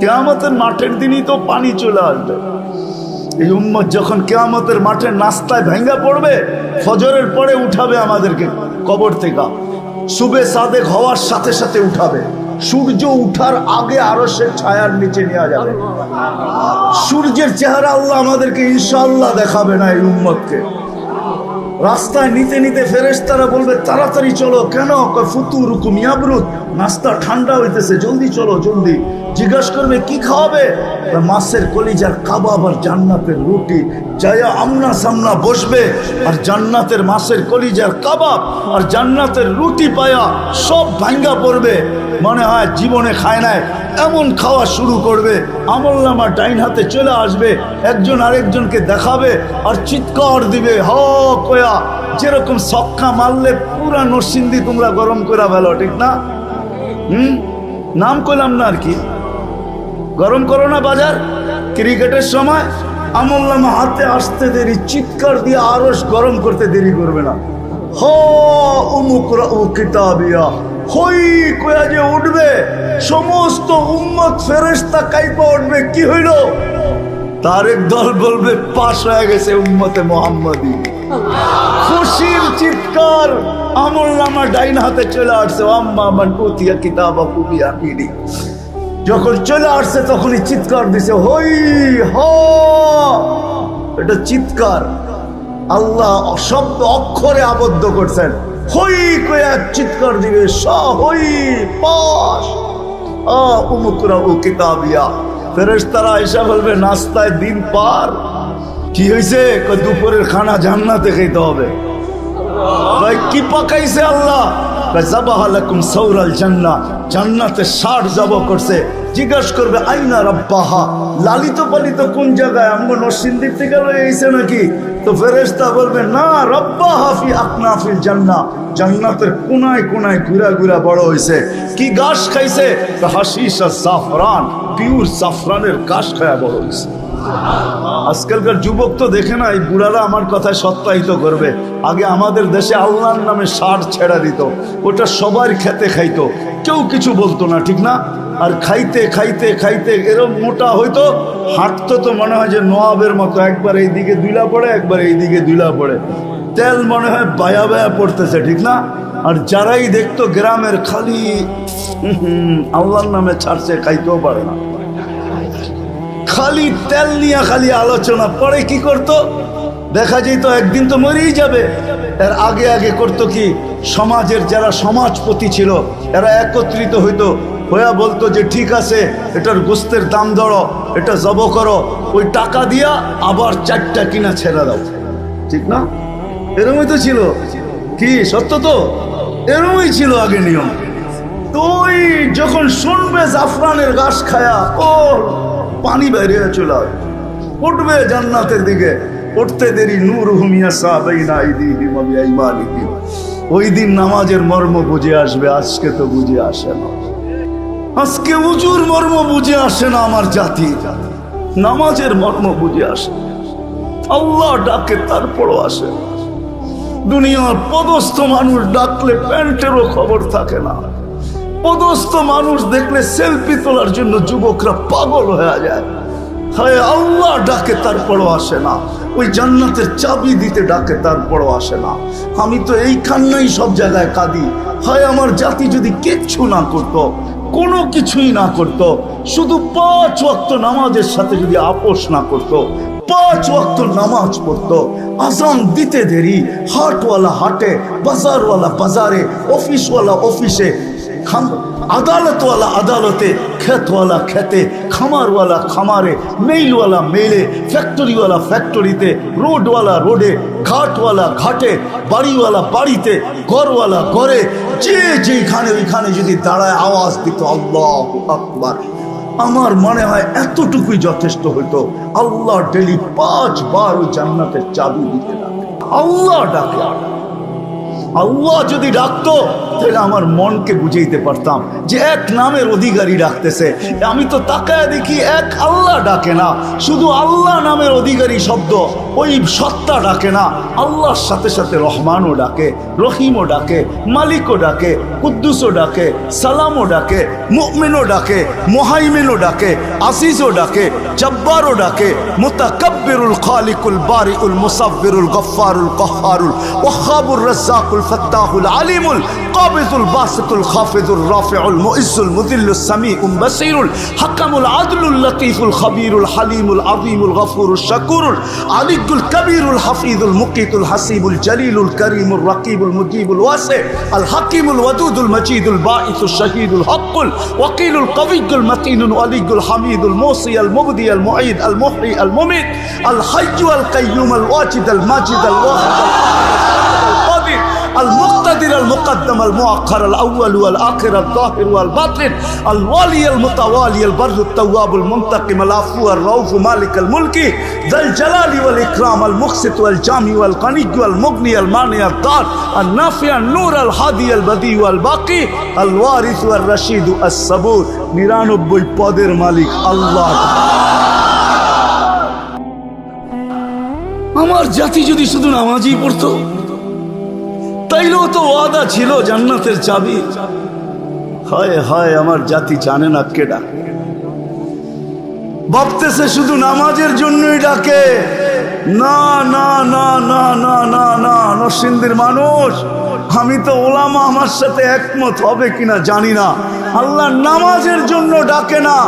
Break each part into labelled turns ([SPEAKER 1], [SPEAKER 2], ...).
[SPEAKER 1] কেয়ামতের মাঠের দিনই তো পানি চলে আসবে। এই উম্মত যখন কেয়ামতের মাঠের নাস্তায় ভেঙ্গা পড়বে, ফজরের পরে উঠাবে আমাদেরকে কবর থেকে। সুবে সাদেক হওয়ার সাথে সাথে উঠাবে। সূর্য উঠার আগে আরও সে ছায়ার নিচে নেওয়া যাবে। সূর্যের চেহারা আল্লাহ আমাদেরকে ইনশাল্লাহ দেখাবে না এই উম্মতকে। রাস্তায় নিতে নিতে ফেরেশতারা বলবে, তাড়াতাড়ি চলো, কেন? কয়, ফুতু রুকুম ইয়াবরুত নাস্তা ঠান্ডা হইতেছে, জলদি চলো, জলদি। জিজ্ঞাসা করবে, কি খাওয়াবে? মাছের কলিজার কাবাব আর জান্নাতের রুটি। যাইয়া আমনা সামনা বসবে, আর জান্নাতের মাছের কলিজার কাবাব আর জান্নাতের রুটি পায়া সব ভাঙ্গা পড়বে। মনে হয় জীবনে খায় নাই, এমন খাওয়া শুরু করবে। আমল নামা ডাইন হাতে চলে আসবে, একজন আরেকজনকে দেখাবে আর চিৎকার দিবে, হ কয়া। যেরকম সক্কা মারলে পুরা নরসিংদী তোমরা গরম করে ফেলো, ঠিক না? হুম? নাম করলাম না আর কি। গরম করো না বাজার, ক্রিকেটের সময় আমল নামা হাতে আসতে দেরি, চিৎকার দিয়ে আরও গরম করতে দেরি করবে না। হ উমুকরা ও কিতাবিয়া। হই কয়া যে উঠবে, সমস্ত উম্মত ফেরেশতা কাইপা উঠবে, কি হইল? তারেক দল বলবে পাশ হয়ে গেছে উম্মতে মোহাম্মদী। খুশির চিৎকার, আমল নামা ডাইন হাতে চলে আসছে আম্মা মান উতিয়া কিতাবা কুবিয়া কিডি যখন চলে আসছে, তখনই চিৎকার দিছে, হই, হ। এটা চিৎকার। আল্লাহ শব্দ অক্ষরে আবদ্ধ করছেন। হই কয়া চিৎকার দিবে, স হই পাশ আ, উমুকরা ও কিতাবিয়া। ফেরেশতারা এসে বলবে, নাস্তায় দিন পার। কি হয়েছে দুপুরের খানা জান্নাতে খেতে হবে। কয়, কি পাকাইছে আল্লাহ? কয় জাবাহ সৌরাল জান্না জান্নাতে ষাট জব করছে। জিজ্ঞাসা করবে, আইনা রব্বাহা, লালিত পালিত কোন জায়গায়? আমগো নরসিংদীপ থেকে নাকি? তো ফেরেশতা বলবে, না রব্বা হাফি আকনাফিল জান্নাহ। জান্নাতের কোনায় কোনায় ঘুরা ঘুরা বড় হইছে। কি ঘাস খাইছে? হাসিস আর জাফরান পিউর জাফরানের ঘাস খায়া বড় হইছে। আজকালকার যুবক তো দেখে না, এই বুড়ারা আমার কথায় সত্যায়িত করবে। আগে আমাদের দেশে আল্লাহর নামে সার ছেড়া দিত, ওটা সবার খেতে খাইতো। কেউ কিছু বলতো না, ঠিক না? আর খাইতে খাইতে খাইতে এরম মোটা হইতো, হাঁটতো তো মনে হয় যে নোয়াবের মতো, একবার এইদিকে দুইলা পড়ে, একবার এইদিকে দুইলা পড়ে। তেল মনে হয় বায়া বায়া পড়তেছে, ঠিক না? আর যারাই দেখতো গ্রামের খালি আল্লাহর নামে ছাড়ছে, খাইতেও পারে না। খালি তেল নিয়ে খালি আলোচনা, পরে কি করত? দেখা যেত একদিন তো মরেই যাবে। এর আগে আগে করত কি? সমাজের যারা সমাজপতি ছিল, এরা একত্রিত হইতো, হইয়া বলতো যে, ঠিক আছে, এটার গোস্তের দাম ধরো, এটা জব করো, ওই টাকা দিয়া আবার চারটা কিনা ছেড়ে দাও। ঠিক না? এরমই তো ছিল কি, সত্য তো এরমই ছিল আগে নিয়ম তুই যখন শুনবে জাফরানের গাছ খায়া, ও পানি বেরিয়ে চলে। উঠবে জান্নাতের দিকে উঠতে দেরি, নূর হুমিয়া। ওই দিন নামাজের মর্ম বুঝে আসবে, আজকে তো বুঝে আসে না আজকে উজুর মর্ম বুঝে আসে না আমার জাতি নামাজের মর্ম বুঝে আসে। আল্লাহ ডাকে তারপরও আসে না। দুনিয়ার পদস্থ মানুষ ডাকলে প্যান্টেরও খবর থাকে না। পদস্থ মানুষ দেখলে সেলফি তোলার জন্য যুবকরা পাগল হয়ে যায়। হায় আল্লাহ, ডাকে তারপরও আসে না। ওই জান্নাতের চাবি দিতে ডাকে তারপরও আসে না। আমি তো এই সব জায়গায় কাঁদি। হায়, আমার জাতি যদি কিচ্ছু না করত, কোনো কিছুই না করত শুধু পাঁচ ওয়াক্ত নামাজের সাথে যদি আপোষ না করত, পাঁচ ওয়াক্ত নামাজ পড়তো, আজান দিতে দেরি, হাটওয়ালা হাটে, বাজারওয়ালা বাজারে, অফিসওয়ালা অফিসে আদালতওয়ালা আদালতে, ক্ষেতওয়ালা খেতে খামারওয়ালা খামারে, মেইলওয়ালা মেইলে, ফ্যাক্টরিওয়ালা ফ্যাক্টরিতে, রোডওয়ালা রোডে, ঘাটওয়ালা ঘাটে, বাড়িওয়ালা বাড়িতে, ঘরওয়ালা ঘরে, যে যেখানে ওইখানে যদি দাঁড়ায় আওয়াজ দিত, আল্লাহ আকবার। আমার মনে হয় এতটুকুই যথেষ্ট হইতো। আল্লাহ ডেলি পাঁচবার ওই জান্নাতের চাবি দিতে ডাকে আল্লাহ ডাকে আল্লাহ যদি ডাকতো, তাহলে আমার মনকে বুঝাইতে পারতাম যে এক নামের অধিকারী ডাকতেছে। আমি তো তাকায় দেখি এক আল্লাহ ডাকে না, শুধু আল্লাহ নামের অধিকারী শব্দ, ওই সত্তা ডাকে না। আল্লাহর সাথে সাথে রহমানও ডাকে, রহিমও ডাকে, মালিকও ডাকে, কুদ্দুসও ডাকে, সালামও ডাকে, মুমিনও ডাকে, মোহাইমিনও ডাকে আসিজও ডাকে, জব্বারও ডাকে, মুতাকাব্বিরুল খালিকুল বারিউল মুসাব্বিরুল গফারুল কহ্হারুল ওয়াহাবুর রাজ্জাকুল الفتاح العليم القابض الباسط الخافض الرافع المؤز المذل السميع البصير الحكم العدل اللطيف الخبير الحليم العظيم الغفور الشكور العلي الكبير الحفيظ المقيت الحسيب الجليل الكريم الرقيب المجيب الواسع الحكيم الودود المجيد الباعث الشهيد الحق الوكيل القوي المتين الولي الحميد الموصي المبدي المعيد المحيي المميت الحي القيوم الواجد الماجد الواحد المقدم المؤخر الاول والاخر الظاهر والباطن الوالي المتوالي البر التواب المنتقم العفو الرؤوف مالك الملك ذا الجلال والاكرام المقسط والجامع والغني والمغني المانع الضار النافع النور الهادي البديع والباقي الوارث والرشيد الصبور নিরানব্বই পদের মালিক আল্লাহ আমার জাতি যদি শুধু নামাজই পড়তো তাইলেও তো ওয়াদা ছিল জান্নাতের চাবি। হায় হায়, আমার জাতি জানে না কে ডাকে ভাবতেছে শুধু নামাজের জন্যই ডাকে। না না না না না না না, নরসিংদীর মানুষ, আমি তো ওলামা আমার সাথে একমত হবে কিনা জানি না। আল্লাহ নামাজের জন্য ডাকে না।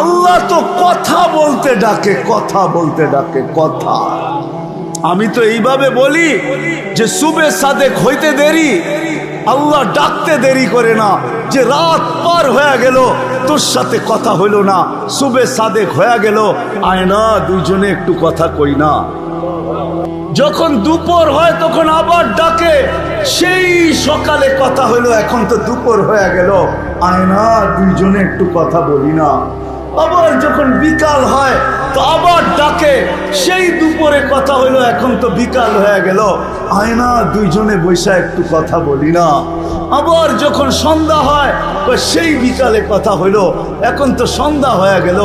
[SPEAKER 1] আল্লাহ তো কথা বলতে ডাকে, কথা বলতে ডাকে, কথা। আমি তো এইভাবে বলি যে সুবে সাদেক হইতে দেরি, আল্লাহ ডাকতে দেরি করে না, যে রাত পার হয়ে গেল, তোর সাথে কথা হইল না, সুবে সাদেক হয়ে গেল আয় না দুইজনে একটু কথা কই না। যখন দুপুর হয় তখন আবার ডাকে, সেই সকালে কথা হইল, এখন তো দুপুর হয়ে গেল আয় না দুইজনে একটু কথা বলি না। আবার যখন বিকাল হয়, তো আবার ডাকে। সেই দুপুরে কথা হইল, এখন তো বিকাল হয়ে গেল। আয়না, দুইজনে বৈশা একটু কথা বলি না। আবার যখন সন্ধ্যা হয় সেই বিকালে কথা হইল। এখন তো সন্ধ্যা হয়ে গেল।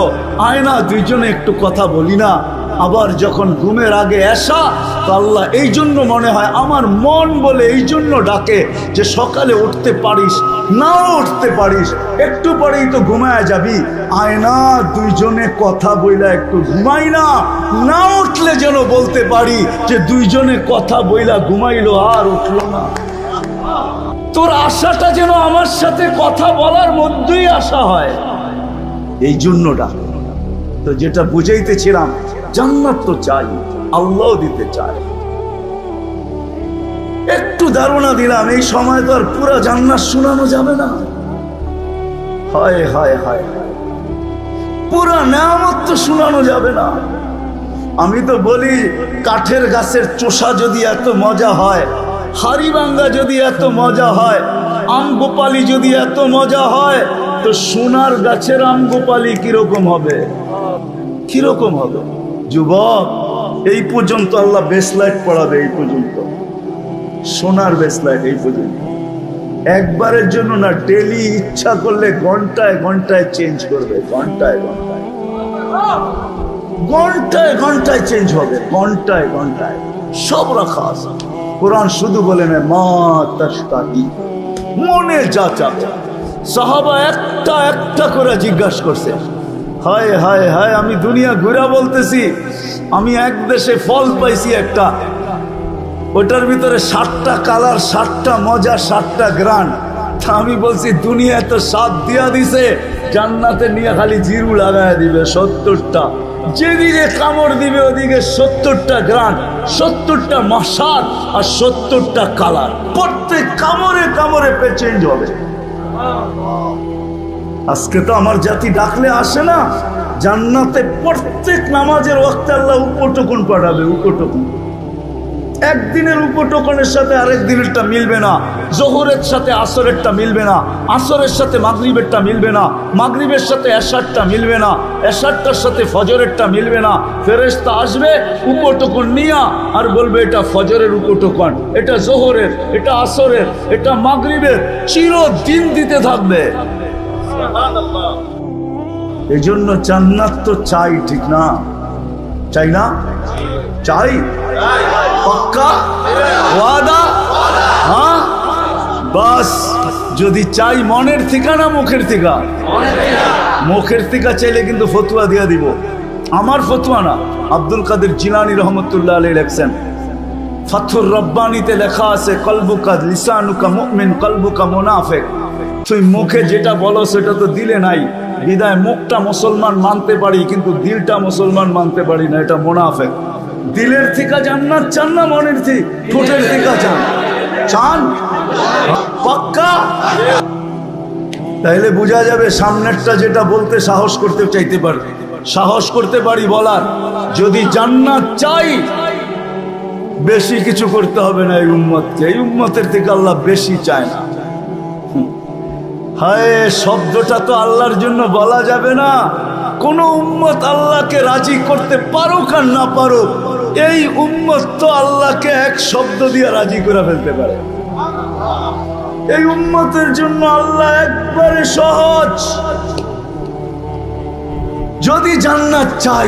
[SPEAKER 1] আয়না, দুইজনে একটু কথা বলি না। আবার যখন ঘুমের আগে আসা তো আল্লাহ এই জন্য মনে হয়, আমার মন বলে এই জন্য ডাকে যে সকালে উঠতে পারিস নাও উঠতে পারিস, একটু পরেই তো ঘুমায় যাবি। আয়না, দুইজনে কথা বইলা একটু ঘুমাই না। না উঠলে যেন বলতে পারি যে দুইজনে কথা বইলা ঘুমাইলো আর উঠল না। তোর আশাটা যেন আমার সাথে কথা বলার মধ্যেই আশা হয়। এই জন্য ডাক। তো যেটা বুঝাইতেছিলাম, জান্নাত তো চাই আল্লাহ দিতে চায়। একটু ধারণা দিলাম, এই সময় তো আর পুরা জান্নাত শোনানো যাবে না। হায় হায় হায় পুরা নামত তো শোনানো যাবে না। আমি তো বলি, কাঠের গাছের চোষা যদি এত মজা হয় হাড়িভাঙ্গা যদি এত মজা হয়, আম গোপালি যদি এত মজা হয়, তো সোনার গাছের আম গোপালি কীরকম হবে? কীরকম হবে? যুবক, এই পর্যন্ত আল্লাহ বেসলাইট পড়াবে, এই পর্যন্ত। সোনার বেসলাইট এই পর্যন্ত। একবারের জন্য না ডেলি ইচ্ছা করলে ঘন্টায় ঘন্টায় চেঞ্জ করবে, ঘন্টায় ঘন্টায়। ঘন্টায় ঘন্টায় চেঞ্জ হবে, ঘন্টায় ঘন্টায়। সব রাখা আছে। কোরআন শুধু বলে না, মা তাস্তাহি মনে যা চাবে সাহাবা একটা একটা করে জিজ্ঞাসা করছে, হায় হায় হায়, আমি দুনিয়া ঘুরা বলতেছি, আমি এক দেশে ফল পাইছি একটা ওটার ভিতরে ষাটটা কালার ষাটটা মজা ষাটটা গ্রান আমি বলছি দুনিয়া তো সাত দিয়া দিছে, জান্নাতে নিয়ে খালি জিরু লাগায় দিবে সত্তরটা। যেদিকে কামড় দিবে, ওদিকে সত্তরটা গ্রান সত্তরটা মশাদ আর সত্তরটা কালার। প্রত্যেক কামড়ে কামড়ে পে চেঞ্জ হবে। আজকে তো আমার জাতি ডাকলে আসে না, জান্নাতে প্রত্যেক নামাজের ওয়াক্তে আল্লাহ উপটকুন পাঠাবে, উপটকুন। একদিনের উপটোকনের সাথে আরেক দিনেরটা মিলবে না। জোহরের সাথে আসরেরটা মিলবে না। আসরের সাথে মাগরিবেরটা মিলবে না। মাগরিবের সাথে এশারটা মিলবে না। এশারটার সাথে ফজরেরটা মিলবে না। ফেরেশতা আসবে, উপটোকন নিয়া আর বলবে, এটা ফজরের উপটোকন, এটা জোহরের, এটা আসরের, এটা মাগরিবের, চিরদিন দিতে থাকবে। এই জন্য জান্নাত তো চাই, ঠিক না? চাই না? চাই? হ্যাঁ? বাস, যদি চাই মনের ঠিকানা মুখের ঠিকা? মুখের ঠিকা চাইলে কিন্তু ফতুয়া দিয়া দিব। আমার ফতুয়া না, আব্দুল কাদের জিলানি রহমতুল্লাহ আলী লেখছেন। ফাথুর রব্বানিতে লেখা আছে, কলবুকা লিসানুকা মুমিন, কলবুকা মোনাফেক। তুই মুখে যেটা বলো, সেটা তো দিলে নাই। বিদায়, মুখটা মুসলমান মানতে পারি, কিন্তু দিলটা মুসলমান মানতে পারি না, এটা মুনাফেক। দিলের থেকে জান্নাত চান না মনের থেকে, ঠোঁটের থেকে চান চান? পাক্কা? তাইলে বোঝা যাবে সামনেরটা যেটা বলতে সাহস করতে চাইতে পারি সাহস করতে পারি বলার। যদি জান্নাত চাই, বেশি কিছু করতে হবে না এই উম্মতকে। এই উম্মতের থেকে আল্লাহ বেশি চায় না। হায়, শব্দটা তো আল্লাহর জন্য বলা যাবে না। কোন উম্মত আল্লাহকে রাজি করতে পারুক আর না পারুক। এই উম্মত তো আল্লাহকে এক শব্দ দিয়ে রাজি করে ফেলতে পারে। এই উম্মতের জন্য আল্লাহ একবারে সহজ। যদি জান্নাত চাই,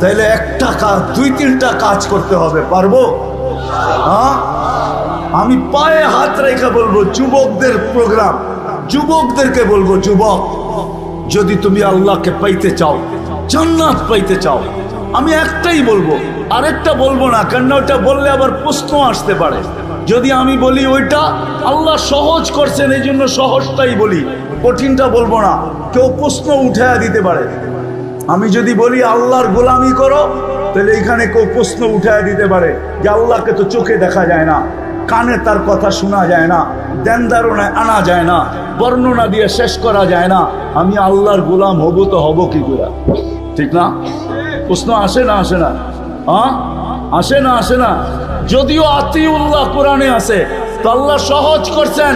[SPEAKER 1] তাহলে একটা কাজ, দুই, তিনটা কাজ করতে হবে, পারব? হ্যাঁ? আমি পায়ে হাত রেখে বলব, যুবকদের প্রোগ্রাম, যুবকদেরকে বলব, যুবক, যদি তুমি আল্লাহকে পাইতে চাও, জান্নাত পাইতে চাও আমি একটাই বলব, আরেকটা বলব না, কেন ওটা বললে আবার প্রশ্ন আসতে পারে। যদি আমি বলি ওইটা, আল্লাহ সহজ করছেন, এই জন্য সহজটাই বলি। কঠিনটা বলব না, কেউ প্রশ্ন উঠায়া দিতে পারে। আমি যদি বলি আল্লাহর গোলামি করো, তাহলে এখানে কেউ প্রশ্ন উঠায় দিতে পারে যে আল্লাহকে তো চোখে দেখা যায় না, কানে তার কথা শোনা যায় না দেনদারণায় আনা যায় না, বর্ণনা দিয়ে শেষ করা যায় না। আমি আল্লাহর গোলাম হব তো হব কি করে? ঠিক না? প্রশ্ন আসে না আসে না? হ্যাঁ আসে না আসে না? যদিও আতিউল্লাহ কোরআনে আছে, তো আল্লাহ সহজ করছেন।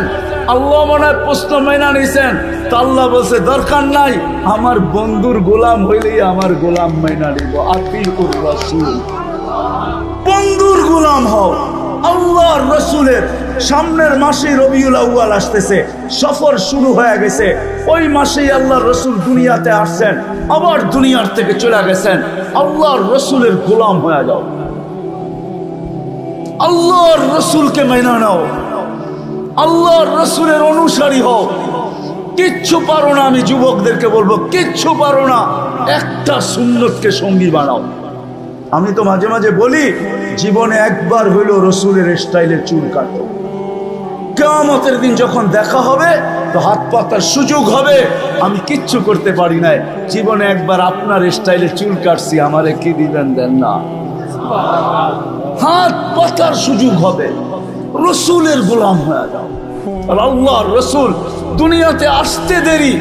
[SPEAKER 1] আল্লাহ মনে হয় প্রশ্ন মেনা নিছেন। তা আল্লাহ বলছে, দরকার নাই, আমার বন্ধুর গোলাম হইলেই আমার গোলাম মেনা নিব। আতিউর রসুল। বন্ধুর গোলাম হও, আল্লাহর রসুলের সামনের মাসে রবিউল আউয়াল আসতেছে, সফর শুরু হয়ে গেছে। ওই মাসেই আল্লাহ রসুল দুনিয়াতে আসছেন, আবার দুনিয়ার থেকে চলে গেছেন। আল্লাহর রসুলের গোলাম হয়ে যাও। আল্লাহর রসুলকে মেনা নাও। আল্লাহর রসুলের অনুসারী হও। কিচ্ছু পারো না, আমি যুবকদেরকে বলব, কিচ্ছু পারো না, একটা সুন্নতকে সঙ্গী বানাও। আমি তো মাঝে মাঝে বলি, জীবনে একবার হইল রসুলের স্টাইলে চুল কাটো। কেমতের দিন যখন দেখা হবে, তো হাত পাতার সুযোগ হবে। আমি কিচ্ছু করতে পারি নাই। জীবনে একবার আপনার স্টাইলে চুল কাটছি, আমারে কি দিবেন দেন না। হাত পাতার সুযোগ হবে। রসুলের গোলাম হয়ে যাও। আল্লাহ রসুল দুনিয়াতে আসতে দেরি,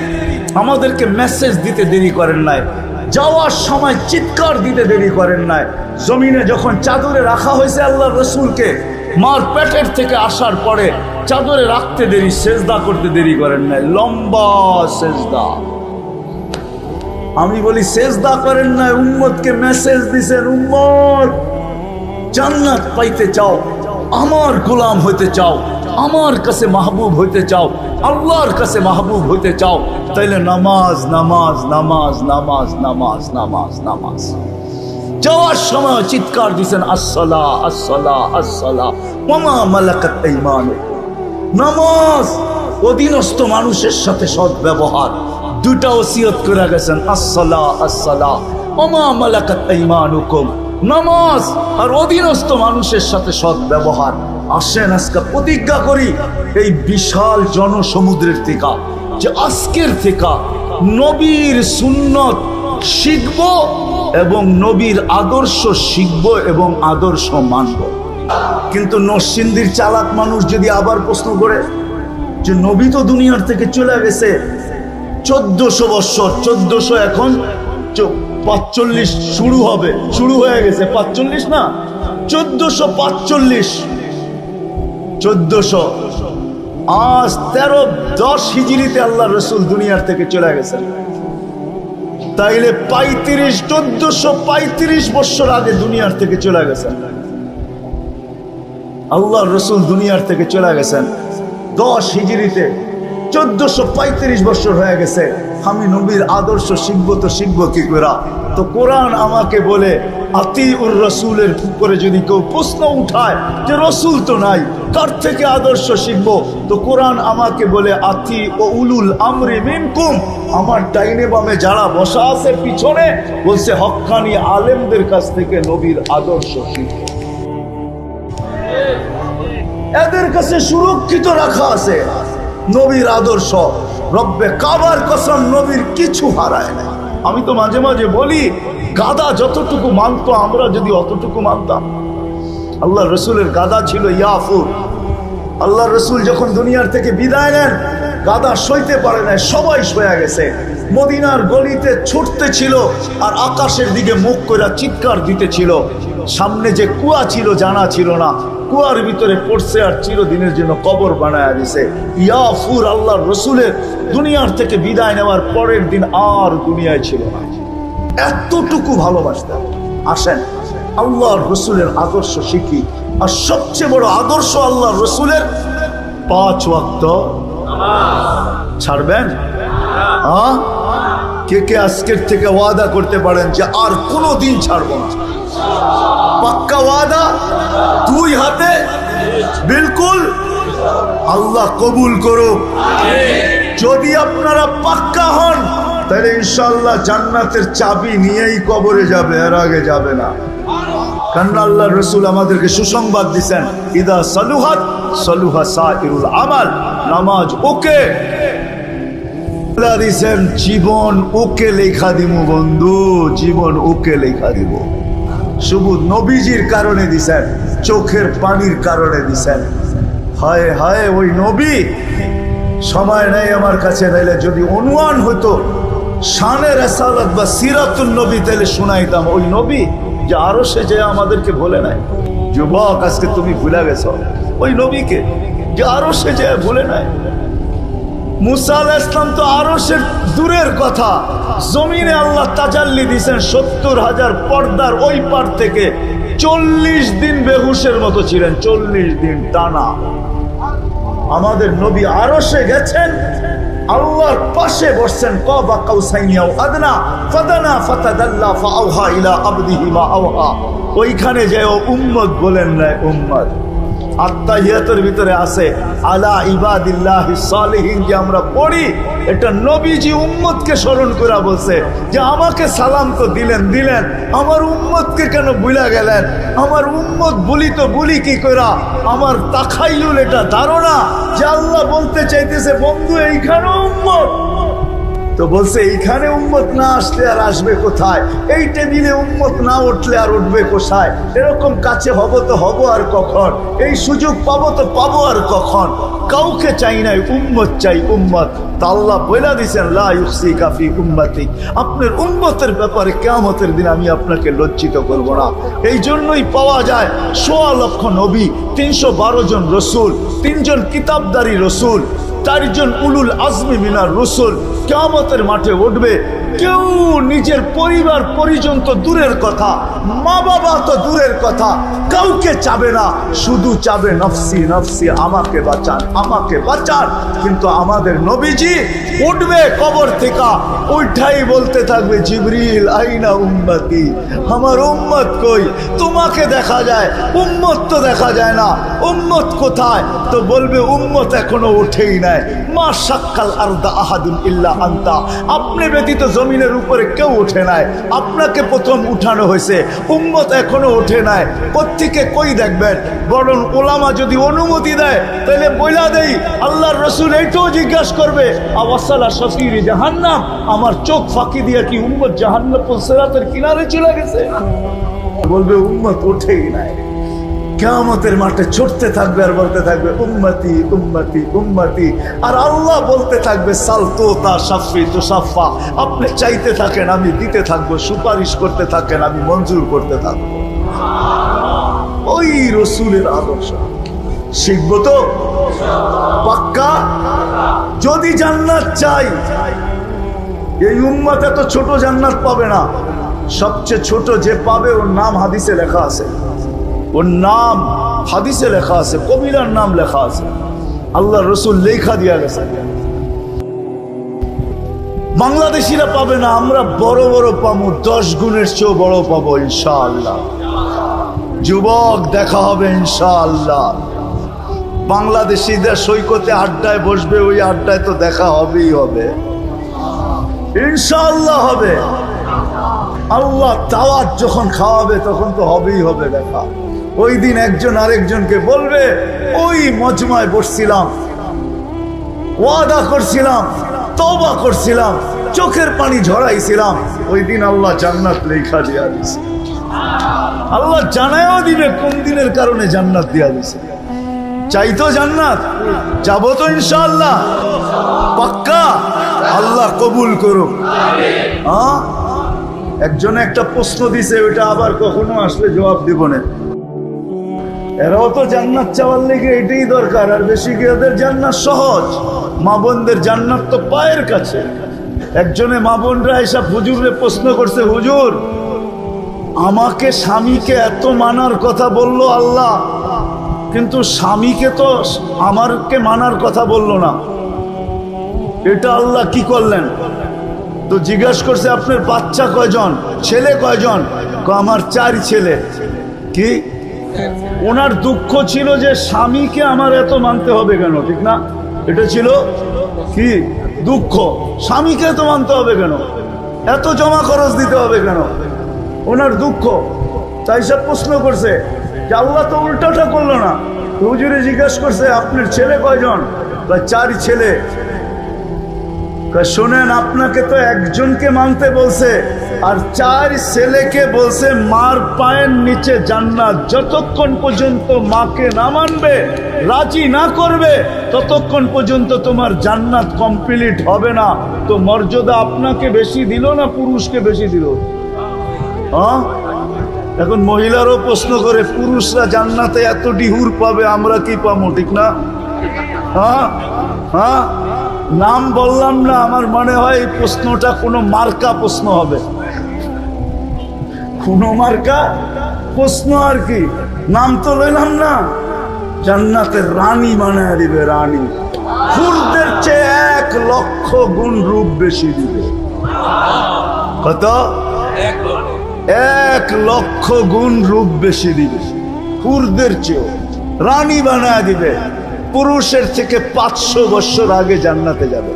[SPEAKER 1] আমাদেরকে মেসেজ দিতে দেরি করেন নাই। যাওয়ার সময় চিৎকার দিতে দেরি করেন নাই। জমিনে যখন চাদরে রাখা হয়েছে আল্লাহ রসুলকে মার পেটের থেকে আসার পরে চাদরে রাখতে দেরি, সেজদা করতে দেরি করেন নাই। লম্বা সেজদা। আমি বলি, সেজদা করেন নাই, উম্মতকে মেসেজ দিছেন, উম্মত, জান্নাত পাইতে চাও, আমার গোলাম হইতে চাও, আমার কাছে মাহবুব হইতে চাও, আল্লাহর কাছে মাহবুব হইতে চাও, তাইলে নামাজ নামাজ নামাজ নামাজ নামাজ নামাজ নামাজ। যাওয়ার সময় চিৎকার দিচ্ছেন আসসালা আসসালা আসসালা। মামা মালাকাত নামাজ, অধীনস্থ মানুষের সাথে সৎ ব্যবহার দুটা ওসিয়ত করে গেছেন, আসসালা আসসালা। ওমা মালাকাত ঈমানুকুম নামাজ আর অধীনস্থ মানুষের সাথে সৎ ব্যবহার আসেন আজকে, প্রতিজ্ঞা করি এই বিশাল জনসমুদ্রের থেকে, যে আজকের থেকে নবীর সুন্নত শিখব এবং নবীর আদর্শ শিখব এবং আদর্শ মানব। কিন্তু নরসিংদীর চালাক মানুষ যদি আবার প্রশ্ন করে যে নবী তো দুনিয়ার থেকে চলে গেছে, চোদ্দশো বৎসর, চোদ্দশো এখন পাঁচচল্লিশ শুরু হবে, শুরু হয়ে গেছে, পাঁচচল্লিশ না, চোদ্দশো পাঁচচল্লিশ, চোদ্দশো। আজ তেরো দশ হিজড়িতে আল্লাহ রসুল দুনিয়ার থেকে চলে গেছেন। তাইলে পঁয়ত্রিশ, চোদ্দশো পঁয়ত্রিশ বছর আগে দুনিয়ার থেকে চলে গেছেন। আল্লাহ রসুল দুনিয়ার থেকে চলে গেছেন। দশ হিজড়িতে চোদ্দশো পঁয়ত্রিশ বছর হয়ে গেছে। আমি নবীর আদর্শ শিখব তো শিখব কি করা? তো কোরআন আমাকে বলে আতি উর রসুলের উপরে যদি কেউ প্রশ্ন উঠায় যে রসুল তো নাই, কার থেকে আদর্শ শিখব? তো কোরআন আমাকে বলে, আতি ও উলুল আমরি মিনকুম, আমার ডাইনে বামে যারা বসা আছে পিছনে, বলছে হক্কানি আলেমদের কাছ থেকে নবীর আদর্শ শিখব। এদের কাছে সুরক্ষিত রাখা আছে, নবীর আদর্শ। রব্বে কাবার কসম, নবীর কিছু হারায় না আমি তো মাঝে মাঝে বলি গাদা যতটুকু মানত, আমরা যদি অতটুকু মানতাম। আল্লাহ রসুলের গাদা ছিল ইয়াফুর আল্লাহ রসুল যখন দুনিয়ার থেকে বিদায় নেন, গাদা সইতে পারে না সবাই সয়া গেছে। মদিনার গলিতে ছুটতে ছিল আর আকাশের দিকে মুখ করে চিৎকার দিতেছিল। সামনে যে কুয়া ছিল, জানা ছিল না। কুয়ার ভিতরে পড়ছে আর চিরদিনের জন্য কবর বানায় দিছে। ইয়াফুর আল্লাহ রসুলের দুনিয়ার থেকে বিদায় নেওয়ার পরের দিন আর দুনিয়ায় ছিল না। এতটুকু ভালোবাসতেন আসেন, আল্লাহর রসুলের আদর্শ শিখি। আর সবচেয়ে বড় আদর্শ আল্লাহ রসুলের পাঁচ ওয়াক্ত। ছাড়বেন? হ্যাঁ কে কে আজকের থেকে ওয়াদা করতে পারেন যে আর কোনো দিন ছাড়ব না। পাক্কা ওয়াদা? দুই হাতে? বিলকুল? আল্লাহ কবুল করুক। যদি আপনারা পাক্কা হন তাহলে ইনশাল্লাহ জান্নাতের চাবি নিয়েই কবরে যাবে, এর আগে যাবে না। আল্লাহ রসুল আমাদেরকে সুসংবাদ দিচ্ছেন ইদা সালুহাত, সালুহা সাইরুল আমাল, নামাজ ওকে। দিছেন, জীবন ওকে লেখা দিব বন্ধু, জীবন ওকে লেখা দিব। শুধু নবীজির কারণে দিছেন, চোখের পানির কারণে দিছেন। হায় হায়, ওই নবী! সময় নেই আমার কাছে যদি অনুমান হতো শানের এসালত বা সিরাতুল নবী তাহলে শোনাইতাম। ওই নবী যে আরও সে যে আমাদেরকে বলে নাই। যুবক, আজকে তুমি ভুলে গেছ। ওই নবীকে যে আরও সে যে বলে নাই। মুসা আলাহ ইসলাম তো আরও সে দূরের কথা। জমিনে আল্লাহ তাজাল্লি দিছেন সত্তর হাজার পর্দার ওই পার থেকে চল্লিশ দিন বেহুশের মতো ছিলেন, চল্লিশ দিন টানা। আমাদের নবী আরও সে গেছেন। আল্লাহর পাশে বসছেন কবা কাউসাইয়াও আদনা, ফাদানা ফাতাদাল্লা ফাআওহা ইলা আবদিহি মা আওহা। ওইখানে যে উম্মত বলেন না উম্মত। আত্মাহিয়াতের ভিতরে আছে, আলা ইবাদিল্লাহ সালিহিন যে আমরা পড়ি, এটা নবীজি উম্মতকে স্মরণ করা বলছে যে আমাকে সালাম তো দিলেন দিলেন। আমার উম্মতকে কেন ভুলা গেলেন? আমার উম্মত বলি তো বলি কি করা আমার তাখাইলুল এটা ধারণা যে আল্লাহ বলতে চাইতেছে, বন্ধু, এইখানে উম্মত। তো বলছে, এইখানে উম্মত না আসলে আর আসবে কোথায়? এই টেবিলে উম্মত না উঠলে আর উঠবে কোথায়? এরকম কাছে হব তো হব আর কখন? এই সুযোগ পাবো তো পাবো আর কখন? কাউকে চাই নাই, উম্মত চাই উম্মত। তা আল্লাহ বইলা দিছেন, লা ইউসি কাফি উম্মতি। আপনার উম্মতের ব্যাপারে কেমতের দিন আমি আপনাকে লজ্জিত করব না। এই জন্যই পাওয়া যায়, সোয়া লক্ষ নবী, তিনশো বারো জন রসুল, তিনজন কিতাবদারি রসুল চারজন উলুল আজমি মিনার রসুল কেমতের মাঠে উঠবে। কেউ নিজের পরিবার, পরিজন তো দূরের কথা মা বাবা তো দূরের কথা, কাউকে চাবে না, শুধু চাবে নফসি নফসি, আমাকে বাঁচান আমাকে বাঁচান। কিন্তু আমাদের নবীজি উঠবে কবর থেকে ওইটাই বলতে থাকবে, জিবরিল, আইনা উম্মতি? আমার উম্মত কই? তোমাকে দেখা যায়, উম্মত তো দেখা যায় না, উম্মত কোথায়? তো বলবে, উম্মত এখনও ওঠেই নাই। মা সাক্কাল আরদা আহাদুন ইল্লা আন্তা। আপনি ব্যতীত জমিনের উপরে কেউ ওঠে নাই। আপনাকে প্রথম উঠানো হয়েছে। উম্মত এখনও ওঠে নাই। কোত্থেকে কই দেখবেন? বরং ওলামা যদি অনুমতি দেয় তাহলে বইলা দেই, আল্লাহর রসুল এইটাও জিজ্ঞাসা করবে, আওয়াসালা শফির জাহান্নাম, আমার চোখ ফাঁকি দিয়ে কি উম্মত জাহান্নাম সেরাতের কিনারে চলে গেছে? বলবে, উম্মত ওঠেই নাই। কেয়ামতের মাঠে ছুটতে থাকবে আর বলতে থাকবে, উম্মতি উম্মতি উম্মতি। আর আল্লাহ বলতে থাকবে সালতোতা সাফি তুসাফা আপনি চাইতে থাকেন, আমি দিতে থাকব, সুপারিশ করতে থাকেন, আমি মঞ্জুর করতে থাকব। ওই রসুলের আদর্শ। শিখব তো? পাক্কা? যদি জান্নাত চাই, এই উম্মত তো ছোট জান্নাত পাবে না। সবচেয়ে ছোট যে পাবে, ওর নাম হাদিসে লেখা আছে। ওর নাম হাদিসে লেখা আছে, কবিরার নাম লেখা আছে। আল্লাহ রসুল লেখা দিয়া গেছে। বাংলাদেশিরা পাবে না, আমরা বড় বড় পাবো, দশ গুণের চেয়েও বড় পাবো, ইনশাআল্লাহ। যুবক, দেখা হবে, ইনশাআল্লাহ। বাংলাদেশিদের সৈকতে আড্ডায় বসবে, ওই আড্ডায় তো দেখা হবেই হবে। ইনশাআল্লাহ হবে। আল্লাহ দাওয়াত যখন খাওয়াবে, তখন তো হবেই হবে দেখা। ওই দিন একজন আরেকজনকে বলবে, ওই মজমায় বসছিলাম, ওয়াদা করছিলাম, তওবা করছিলাম, চোখের পানি ঝরাইছিলাম। ওই দিন আল্লাহ জান্নাত লেখা দিয়া দিছে। আল্লাহ জানায়ও দিবে কোন দিনের কারণে জান্নাত দিয়া দিছে। চাইতো জান্নাত, যাব তো ইনশাআল্লাহ। পাক্কা? আল্লাহ কবুল করুক। হ্যাঁ একজনে একটা প্রশ্ন দিছে, ওইটা আবার কখনো আসলে জবাব দিব না। এরাও তো জান্নাত চাওয়ার লেগে এটাই দরকার, আর বেশি ওদের জান্নাত সহজ? মা বোনদের জান্নাত তো পায়ের কাছে। একজনে মা বোনরা এসব হুজুরে প্রশ্ন করছে, হুজুর, আমাকে স্বামীকে এত মানার কথা বলল আল্লাহ, কিন্তু স্বামীকে তো আমারকে মানার কথা বলল না। এটা আল্লাহ কি করলেন? তো জিজ্ঞাসা করছে, আপনার বাচ্চা কয়জন? ছেলে কয়জন? আমার চার ছেলে। কি? ওনার দুঃখ ছিল যে স্বামীকে আমার এত মানতে হবে কেন, ঠিক না? এটা ছিল কি? দুঃখ। স্বামীকে এত মানতে হবে কেন? এত জমা খরচ দিতে হবে কেন? ওনার দুঃখ। তাই সব প্রশ্ন করছে যে আল্লাহ তো উল্টাটা করল না। হুজুরে জিজ্ঞাসা করছে, আপনার ছেলে কয়জন? বা, চার ছেলে। শোনেন, আপনাকে তো একজনকে মানতে বলছে, আর চার ছেলেকে বলছে, মার পায়ের নিচে জান্নাত। যতক্ষণ পর্যন্ত মাকে না মানবে, রাজি না করবে, ততক্ষণ পর্যন্ত তোমার জান্নাত কমপ্লিট হবে না। তো মর্যাদা আপনাকে বেশি দিল না পুরুষকে বেশি দিল? হ্যাঁ? এখন মহিলারও প্রশ্ন করে, পুরুষরা জান্নাতে এত ডিহুর পাবে, আমরা কি পাবো, ঠিক না? হ্যাঁ? হ্যাঁ? নাম বললাম না, আমার মনে হয় এই প্রশ্নটা কোনো মার্কা প্রশ্ন হবে। কোনো মার্কা প্রশ্ন আর কি? নাম তো লইলাম না। জান্নাতের রানী বানায় দিবে রানী। ফুলদের চেয়ে এক লক্ষ গুণ রূপ বেশি দিবে। কত? এক লক্ষ গুণ রূপ বেশি দিবে। হুরদের চেয়েও। রানী বানায় দিবে। পুরুষের থেকে পাঁচশো বছর আগে জান্নাতে যাবে।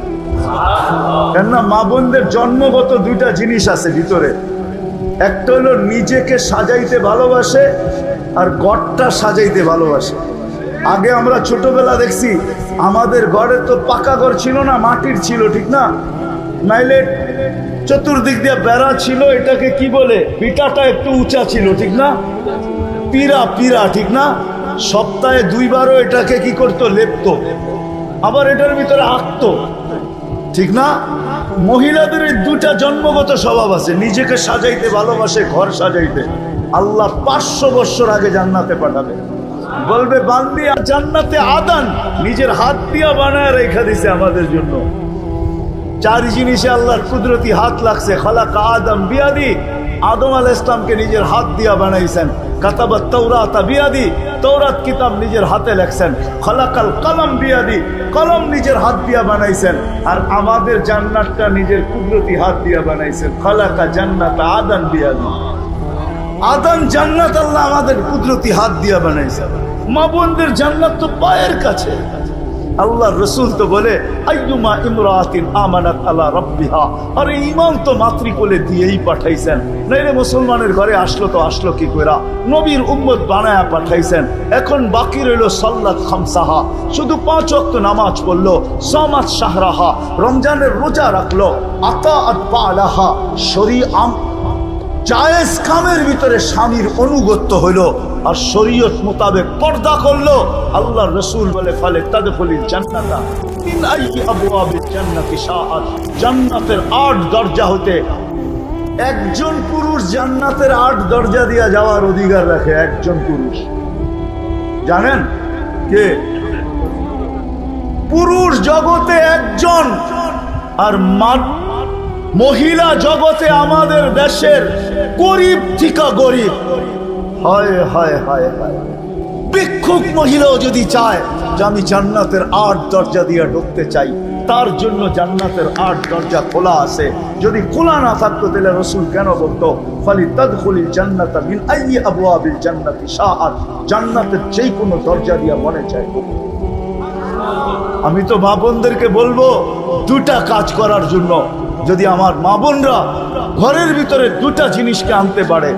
[SPEAKER 1] কেননা মা বোনদের জন্মগত দুইটা জিনিস আছে ভিতরে। একটা হলো নিজেকে সাজাইতে ভালোবাসে আর গড়টা সাজাইতে ভালোবাসে। আগে আমরা ছোটবেলা দেখছি, আমাদের ঘরে তো পাকা ঘর ছিল না, মাটির ছিল, ঠিক না? নাইলে চতুর্দিক দিয়ে বেড়া ছিল, এটাকে কি বলে? পিটাটা একটু উঁচা ছিল, ঠিক না? পিরা পিরা, ঠিক না? সপ্তাহে দুইবারও এটাকে কি করতো, লেপত। আবার এটার ভিতরে আঁকত। ঠিক না? মহিলাদের দুটা জন্মগত স্বভাব আছে। নিজেকে সাজাইতে ভালোবাসে, ঘর সাজাইতে। আল্লাহ পাঁচশো বছর আগে জান্নাতে পাঠাবে। বলবে, বান্দি জান্নাতে আদান। নিজের হাত দিয়া বানায় রেখা দিছে আমাদের জন্য। চার জিনিসে আল্লাহর কুদরতি হাত লাগছে। খালাকা আদম বিয়াদি, আদম আল ইসলামকে নিজের হাত দিয়া বানাইছেন। কাতাবাত তৌরাতা বিয়াদি তৌরাত কিতাব নিজের হাতে লেখছেন। খলাকাল কলম বিয়াদি, কলম নিজের হাত দিয়া বানাইছেন। আর আমাদের জান্নাতটা নিজের কুদরতি হাত দিয়া বানাইছেন। খলাকা জান্নাত আদম বিয়াদি। আদম জান্নাত আল্লাহ আমাদের কুদরতি হাত দিয়া বানাইছেন। মা বোনদের জান্নাত তো পায়ের কাছে। আল্লাহ রসুল তো বলে ইমরাতিন আমানাত রাব্বিহা। আরে তো দিয়েই পাঠাইছেন। নাইলে মুসলমানের ঘরে আসলো তো আসলো কি কইরা? নবীর উম্মত বানায়া পাঠাইছেন। এখন বাকি রইল সাল্লাত খামসাহা। শুধু পাঁচ ওয়াক্ত নামাজ পড়ল, সামাত শাহরাহা। রমজানের রোজা রাখল। আতা আত পালাহা। শরী আম জায়েজ কামের ভিতরে স্বামীর অনুগত্য হইল আর শরীয়ত মোতাবেক পর্দা করল। আল্লাহ রসুল বলে, ফলে তাদের ফলি জান্নাতা জান্নাতের আট দরজা হতে একজন পুরুষ জান্নাতের আট দরজা দিয়া যাওয়ার অধিকার রাখে একজন পুরুষ। জানেন? কে? পুরুষ জগতে একজন, আর মা- মহিলা জগতে আমাদের দেশের গরিব থিকা গরিব। হায় হায় হায় হায়। ভিক্ষুক মহিলাও যদি চায় যে আমি জান্নাতের আট দরজা দিয়ে ঢুকতে চাই, তার জন্য জান্নাতের আট দরজা খোলা আছে। যদি খোলা না থাকতো তাহলে রসুল কেন বলতো ফলি তদখুলি জান্নাত মিন আইয়ি আবওয়াবিল জান্নাতি শাআত জান্নাতের যেই কোনো দরজা দিয়ে মনে চায়। আমি তো মা বোনদেরকে বলব, দুটা কাজ করার জন্য যদি আমার মা বোনরা ঘরের ভিতরে দুটা জিনিসকে আনতে পারে,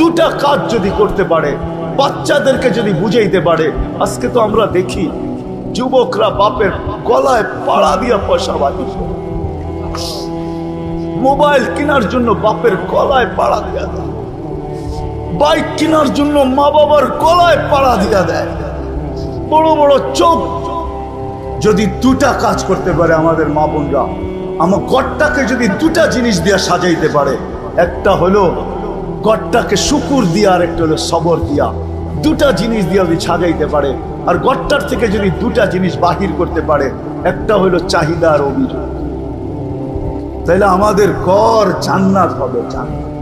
[SPEAKER 1] দুটা কাজ যদি করতে পারে, বাচ্চাদেরকে যদি বুঝাইতে পারে, আজকে তো আমরা দেখি যুবকরা বাপের গলায় পাড়া দিয়া পয়সা বাঁধি মোবাইল কেনার জন্য বাপের গলায় পাড়া দিয়া দেয়। বাইক কেনার জন্য মা বাবার গলায় পাড়া দিয়া দেয়। বড় বড় চোখ যদি দুটা কাজ করতে পারে আমাদের মা বোনরা আমার গড়টাকে যদি দুটা জিনিস দিয়ে সাজাইতে পারে, একটা হলো গড়টাকে শুকুর দিয়া, আর একটা হলো সবর দিয়া। দুটা জিনিস দিয়ে যদি সাজাইতে পারে, আর গড়টার থেকে যদি দুটা জিনিস বাহির করতে পারে, একটা হলো চাহিদা আর অভিযোগ। তাইলে আমাদের গড় জান্নাত হবে, জান্নাত।